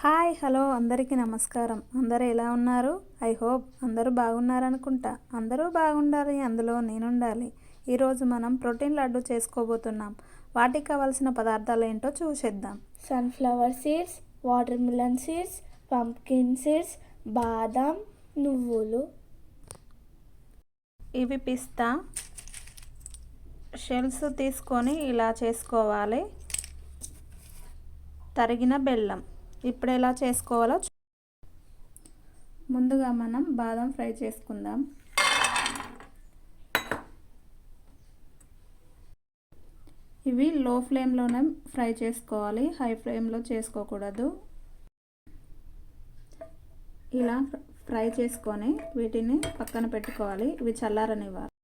Hi hello అందరికీ నమస్కారం. అందరూ ఎలా ఉన్నారు? ఐ హోప్ అందరూ బాగున్నారనుకుంటా. అందరూ బాగుండాలి అందులో నేనుండాలి. ఈరోజు మనం ప్రోటీన్ లడ్డు చేసుకోబోతున్నాం. వాటికి కావాల్సిన పదార్థాలు ఏంటో చూసేద్దాం. Sunflower seeds water melon seeds pumpkin seeds బాదం నువ్వులు. ఇవి పిస్తా. షెల్స్ తీసుకొని ఇలా చేసుకోవాలి. తరిగిన బెల్లం. ఇప్పుడు ఎలా చేసుకోవాలో ముందుగా మనం బాదం ఫ్రై చేసుకుందాం. ఇవి లో ఫ్లేమ్లోనే ఫ్రై చేసుకోవాలి. హై ఫ్లేమ్లో చేసుకోకూడదు. ఇలా ఫ్రై చేసుకొని వీటిని పక్కన పెట్టుకోవాలి. ఇవి చల్లారనివ్వాలి.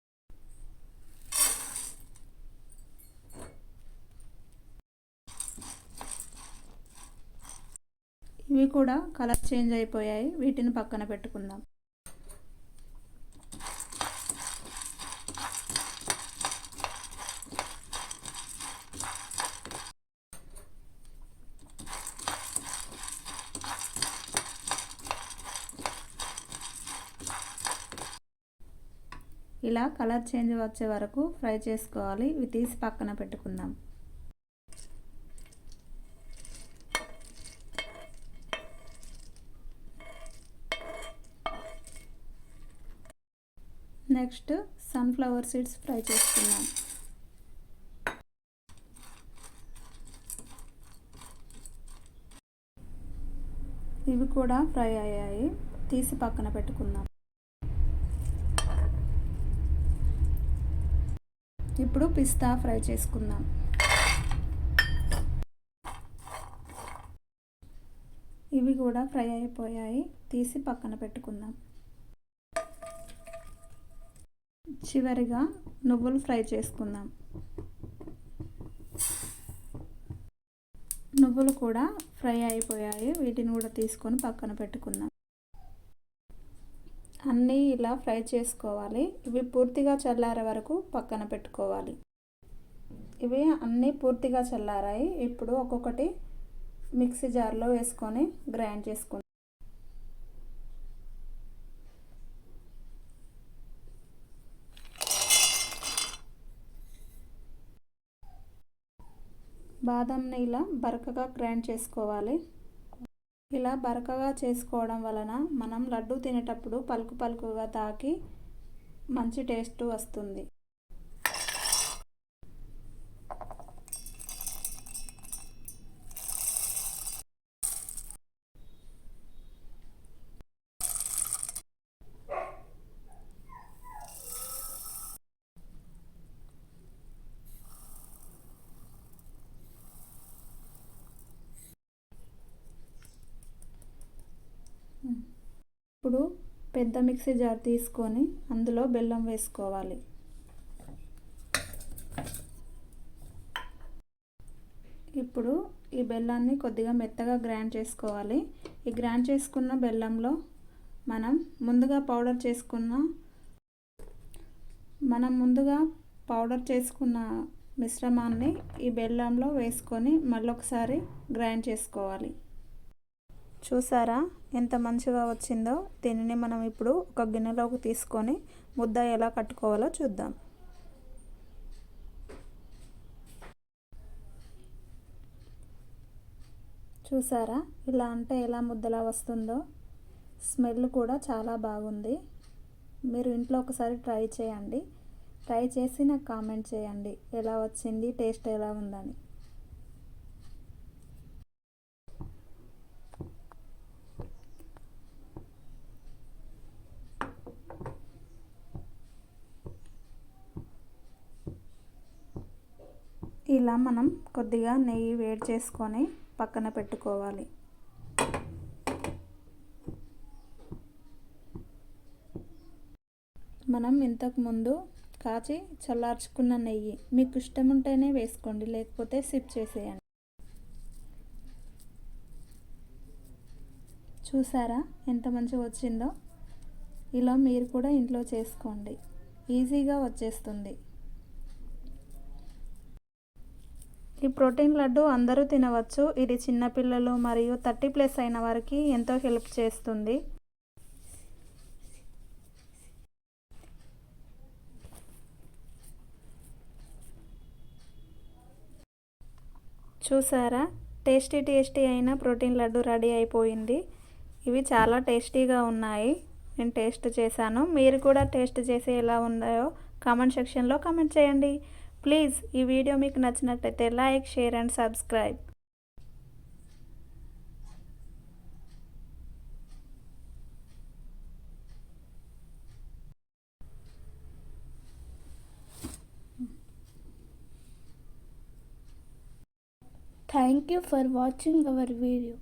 ఇవి కూడా కలర్ చేంజ్ అయిపోయాయి. వీటిని పక్కన పెట్టుకుందాం. ఇలా కలర్ చేంజ్ వచ్చే వరకు ఫ్రై చేసుకోవాలి. ఇవి తీసి పక్కన పెట్టుకుందాం. నెక్స్ట్ సన్ఫ్లవర్ సీడ్స్ ఫ్రై చేసుకుందాం ఇవి కూడా ఫ్రై అయ్యాయి. తీసి పక్కన పెట్టుకుందాం. ఇప్పుడు పిస్తా ఫ్రై చేసుకుందాం. ఇవి కూడా ఫ్రై అయిపోయాయి. తీసి పక్కన పెట్టుకుందాం. చివరిగా నువ్వులు ఫ్రై చేసుకుందాం. నువ్వులు కూడా ఫ్రై అయిపోయాయి. వీటిని కూడా తీసుకొని పక్కన పెట్టుకుందాం. అన్నీ ఇలా ఫ్రై చేసుకోవాలి. ఇవి పూర్తిగా చల్లారే వరకు పక్కన పెట్టుకోవాలి. ఇవి అన్నీ పూర్తిగా చల్లారాయి. ఇప్పుడు ఒక్కొక్కటి మిక్సీ జార్లో వేసుకొని గ్రైండ్ చేసుకుందాం. బాదంని ఇలా బరకగా గ్రైండ్ చేసుకోవాలి. ఇలా బరకగా చేసుకోవడం వలన మనం లడ్డు తినేటప్పుడు పలుకు పలుకుగా తాకి మంచి టేస్ట్ వస్తుంది. ఇప్పుడు పెద్ద మిక్సీ జార్ తీసుకొని అందులో బెల్లం వేసుకోవాలి. ఇప్పుడు ఈ బెల్లాన్ని కొద్దిగా మెత్తగా గ్రైండ్ చేసుకోవాలి. ఈ గ్రైండ్ చేసుకున్న బెల్లంలో మనం ముందుగా పౌడర్ చేసుకున్న మనం ముందుగా పౌడర్ చేసుకున్న మిశ్రమాన్ని ఈ బెల్లంలో వేసుకొని మళ్ళొకసారి గ్రైండ్ చేసుకోవాలి. చూసారా? ఎంత మంచిగా వచ్చిందో? దీనిని మనం ఇప్పుడు ఒక గిన్నెలోకి తీసుకొని ముద్ద ఎలా కట్టుకోవాలో చూద్దాం. చూసారా? ఇలా అంటే ఎలా ముద్దలా వస్తుందో? స్మెల్ కూడా చాలా బాగుంది. మీరు ఇంట్లో ఒకసారి ట్రై చేయండి. ట్రై చేసి నాకు కామెంట్ చేయండి. ఎలా వచ్చింది? టేస్ట్ ఎలా ఉందని. ఇలా మనం కొద్దిగా నెయ్యి వేడి చేసుకొని పక్కన పెట్టుకోవాలి. మనం ఇంతకు ముందు కాచి చల్లార్చుకున్న నెయ్యి మీకు ఇష్టం ఉంటేనే వేసుకోండి లేకపోతే సిప్ చేసేయండి. చూసారా ఎంత మంచిగా వచ్చిందో? ఇలా మీరు కూడా ఇంట్లో చేసుకోండి. ఈజీగా వచ్చేస్తుంది. ఈ ప్రోటీన్ లడ్డు అందరూ తినవచ్చు. ఇది చిన్నపిల్లలు మరియు థర్టీ ప్లస్ అయిన వారికి ఎంతో హెల్ప్ చేస్తుంది. చూసారా? టేస్టీ టేస్టీ అయిన ప్రోటీన్ లడ్డు రెడీ అయిపోయింది. ఇవి చాలా టేస్టీగా ఉన్నాయి. నేను టేస్ట్ చేశాను. మీరు కూడా టేస్ట్ చేసి ఎలా ఉన్నాయో కామెంట్ సెక్షన్లో కామెంట్ చేయండి. ప్లీజ్ ఈ వీడియో మీకు నచ్చినట్లయితే like share and subscribe Thank you for watching our video.